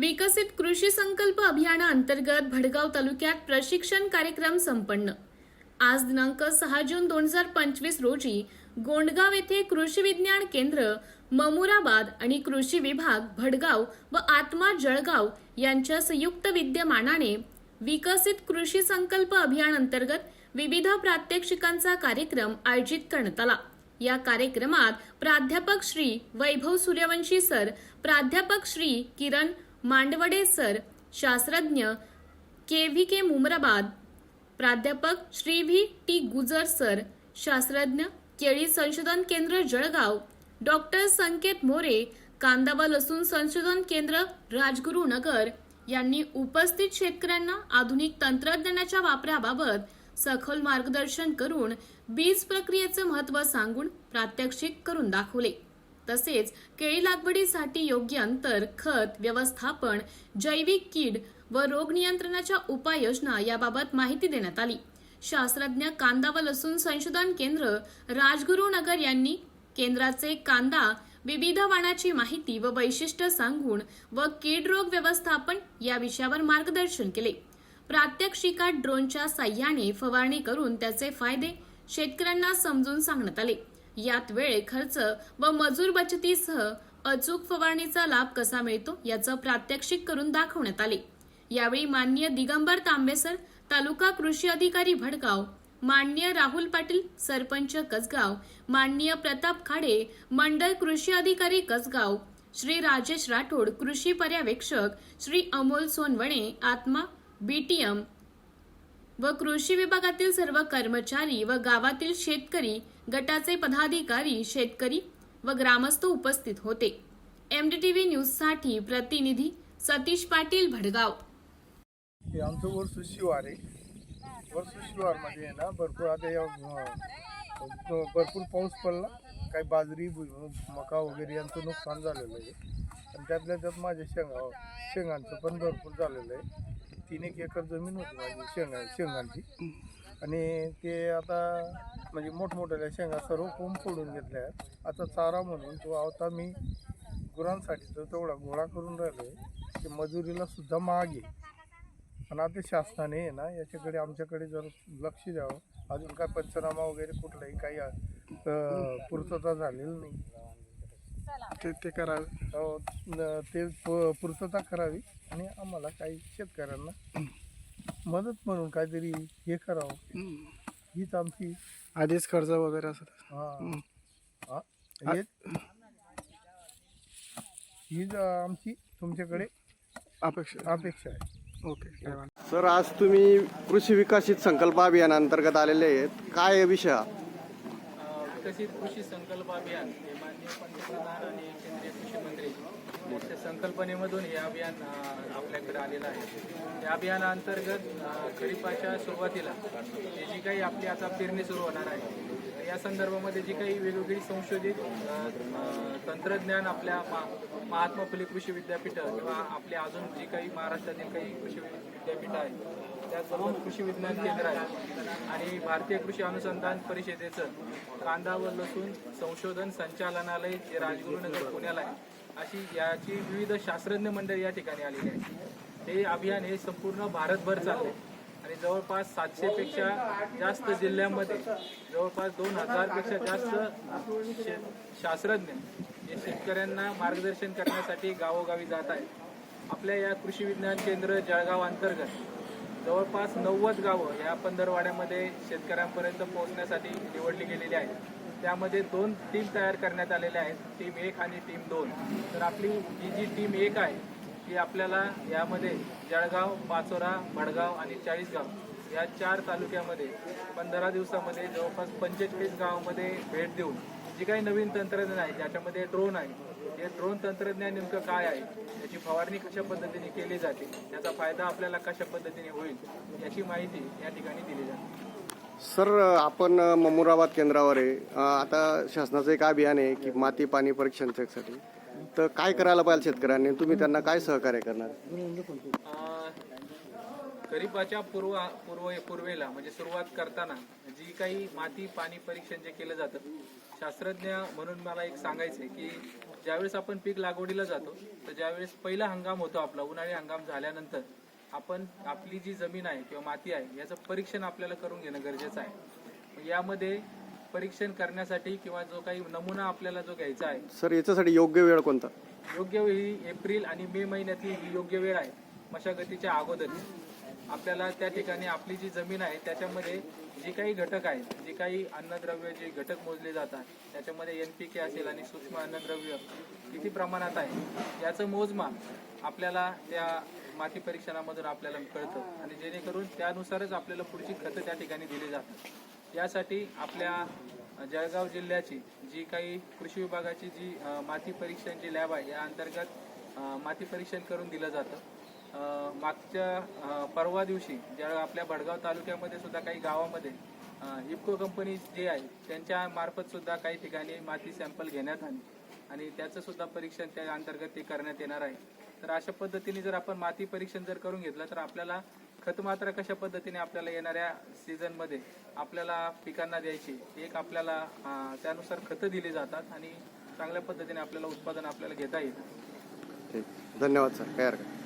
विकसित कृषी संकल्प अभियानाअंतर्गत भडगाव तालुक्यात प्रशिक्षण कार्यक्रम संपन्न. आज दिनांक सहा जून दोन हजार पंचवीस रोजी गोंडगाव येथे कृषी विज्ञान केंद्र ममुराबाद आणि कृषी विभाग भडगाव व आत्मा जळगाव यांच्या संयुक्त विद्यमानाने विकसित कृषी संकल्प अभियान अंतर्गत विविध प्रात्यक्षिकांचा कार्यक्रम आयोजित करण्यात आला. या कार्यक्रमात प्राध्यापक श्री वैभव सूर्यवंशी सर प्राध्यापक श्री किरण मांडवडे सर शास्त्रज्ञ के व्ही के मुमराबाद प्राध्यापक Shri V T Gujar sir शास्त्रज्ञ केळी संशोधन केंद्र जळगाव डॉक्टर संकेत मोरे कांदा व लसूण संशोधन केंद्र राजगुरू नगर यांनी उपस्थित शेतकऱ्यांना आधुनिक तंत्रज्ञानाच्या वापराबाबत सखोल मार्गदर्शन करून बीज प्रक्रियेचं महत्त्व सांगून प्रात्यक्षिक करून दाखवले. तसेच केळी लागवडीसाठी योग्य अंतर खत व्यवस्थापन जैविक कीड व रोग नियंत्रणाच्या उपाययोजना याबाबत माहिती देण्यात आली. शास्त्रज्ञ कांदा व लसूण संशोधन केंद्र राजगुरुनगर यांनी केंद्राचे कांदा विविध वाणाची माहिती व वैशिष्ट्य सांगून व कीड रोग व्यवस्थापन या विषयावर मार्गदर्शन केले. प्रात्यक्षिकात ड्रोनच्या साह्याने फवारणी करून त्याचे फायदे शेतकऱ्यांना समजून सांगण्यात आले. यात वेळ खर्च व मजूर बचतीसह अचूक फवारणीचा लाभ कसा मिळतो याचं प्रात्यक्षिक करून दाखवण्यात आले. यावेळी माननीय दिगंबर तांबेसर तालुका कृषी अधिकारी भडगाव माननीय राहुल पाटील सरपंच कसगाव माननीय प्रताप खाडे मंडळ कृषी अधिकारी कसगाव श्री राजेश राठोड कृषी पर्यवेक्षक श्री अमोल सोनवणे आत्मा बीटीएम व कृषी विभागातील सर्व कर्मचारी व गावातील शेतकरी गटाचे पदाधिकारी शेतकरी व ग्रामस्थ उपस्थित होते. एमडीटीव्ही न्यूजसाठी प्रतिनिधी सतीश पाटील भडगाव. हे आमचं वर्ष शिवार आहे. वर्ष शिवारमध्ये आहे ना भरपूर आता या भरपूर पाऊस पडला. काही बाजरी मका वगैरे यांचं नुकसान झालेलं आहे. आणि त्यातल्या त्यात माझ्या शेंगा शेंगांचं पण भरपूर झालेलं आहे. तीन एक एकर जमीन होती माझी शेंगा शेंगांची. आणि ते आता म्हणजे मोठमोठ्या शेंगा सर्व कोंब फोडून घेतल्या. आता चारा म्हणून तो आता मी गुरांसाठी तर तेवढा गोळा करून राहिलो आहे ते मजुरीला सुद्धा महाग आहे. पण आता शासनाने आहे ना याच्याकडे आमच्याकडे जर लक्ष द्यावं. अजून काय पंचनामा वगैरे कुठलाही काही पूर्तता झालेली नाही. ते ते करावे. ते प- पूर्तता करावी आणि आम्हाला काही शेतकऱ्यांना मदत म्हणून काहीतरी हे करावं. हीच आमची आधीच कर्ज वगैरे असं हा. हम्म. हा, हेच आमची तुमच्याकडे अपेक्षा अपेक्षा आहे. ओके. सर आज तुम्ही कृषी विकसित संकल्प अभियानांतर्गत आलेले आहेत. काय विषय? विकसित कृषी संकल्प अभियान हे माननीय पंतप्रधान आणि केंद्रीय कृषी मंत्री यांच्या संकल्पनेमधून हे अभियान आपल्याकडे आलेलं आहे. या अभियानाअंतर्गत खरीपाच्या सुरुवातीला हे जी काही आपली आता पेरणी सुरू होणार आहे या संदर्भामध्ये जी काही वेगवेगळी संशोधित तंत्रज्ञान आपल्या मा महात्मा फुले कृषी विद्यापीठं किंवा आपल्या अजून जी काही महाराष्ट्रातील काही कृषी विद्यापीठं आहेत त्याचबरोबर कृषी विज्ञान केंद्र आहे आणि भारतीय कृषी अनुसंधान परिषदेचं कांदा पदावर असून संशोधन संचालनालय जे राजगुरुनगर पुण्याला आहे अशी याची विविध शास्त्रज्ञ मंडळी या ठिकाणी आलेली आहे हे अभियान हे संपूर्ण भारतभर चालले आणि जवळपास सातशेपेक्षा जास्त जिल्ह्यांमध्ये जवळपास दोन हजारपेक्षा जास्त शास्त्रज्ञ हे शेतकऱ्यांना मार्गदर्शन करण्यासाठी गावोगावी जात आहेत. आपल्या या कृषी विज्ञान केंद्र जळगाव अंतर्गत जवळपास नव्वद गावं या पंधरवाड्यामध्ये शेतकऱ्यांपर्यंत पोहोचण्यासाठी निवडली गेलेली आहेत. त्यामध्ये दोन टीम तयार करण्यात आलेल्या आहेत. टीम एक आणि टीम दोन. तर आपली ही जी टीम एक आहे ती आपल्याला यामध्ये जळगाव पाचोरा भडगाव आणि चाळीसगाव या चार तालुक्यामध्ये पंधरा दिवसामध्ये जवळपास पंचेचाळीस गावामध्ये भेट देऊन जी काही नवीन तंत्रज्ञान आहे ज्याच्यामध्ये ड्रोन आहे हे ड्रोन तंत्रज्ञान नेमकं काय आहे याची फवारणी कशा पद्धतीने केली जाते याचा फायदा आपल्याला कशा पद्धतीने होईल याची माहिती या ठिकाणी दिली जाते. सर आपण ममुराबाद केंद्रावर आहे. आता शासनाचं एक अभियान आहे की माती पाणी परीक्षणासाठी. तर काय करायला पाहिजे शेतकऱ्यांनी? तुम्ही त्यांना काय सहकार्य करणार? खरीपाच्या पूर्व पूर्व पूर्वेला म्हणजे सुरुवात करताना जी काही माती पाणी परीक्षण जे केलं जातं शास्त्रज्ञ म्हणून मला एक सांगायचं आहे की ज्यावेळेस आपण पीक लागवडीला जातो तर ज्यावेळेस पहिला हंगाम होतो आपला उन्हाळी हंगाम झाल्यानंतर आपण आपली जी जमीन आहे किंवा माती आहे याचं परीक्षण आपल्याला करून घेणं गरजेचं आहे. यामध्ये परीक्षण करण्यासाठी किंवा जो काही नमुना आपल्याला जो घ्यायचा आहे सर याच्यासाठी योग्य वेळ कोणता? योग्य वेळी एप्रिल आणि मे महिन्यातली ही योग्य वेळ आहे मशागतीच्या अगोदरची. आपल्याला त्या ठिकाणी आपली जी जमीन आहे त्याच्यामध्ये जे काही घटक आहेत जे काही अन्नद्रव्य जे घटक मोजले जातात त्याच्यामध्ये एन पी के असेल आणि सूक्ष्म अन्नद्रव्य किती प्रमाणात आहे याचं मोजमाप आपल्याला त्या माती परीक्षणामधून आपल्याला कळतं. आणि जेणेकरून त्यानुसारच आपल्याला पुढची खतं त्या ठिकाणी दिली जातात. यासाठी आपल्या जळगाव जिल्ह्याची जी काही कृषी विभागाची जी माती परीक्षण जी लॅब आहे या अंतर्गत माती परीक्षण करून दिलं जातं. मागच्या परवा दिवशी ज्या आपल्या भडगाव तालुक्यामध्ये सुद्धा काही गावामध्ये अ, इफ्को कंपनी जे आहे त्यांच्या मार्फत सुद्धा काही ठिकाणी माती सॅम्पल घेण्यात आली. आणि त्याचं सुद्धा परीक्षण त्या अंतर्गत ते करण्यात येणार आहे. तर अशा पद्धतीने जर आपण माती परीक्षण जर करून घेतलं तर आपल्याला खत मात्र कशा पद्धतीने आपल्याला येणाऱ्या सीझनमध्ये आपल्याला पिकांना द्यायची एक आपल्याला त्यानुसार खतं दिली जातात आणि चांगल्या पद्धतीने आपल्याला उत्पादन आपल्याला घेता येतं धन्यवाद सर. काय हरकत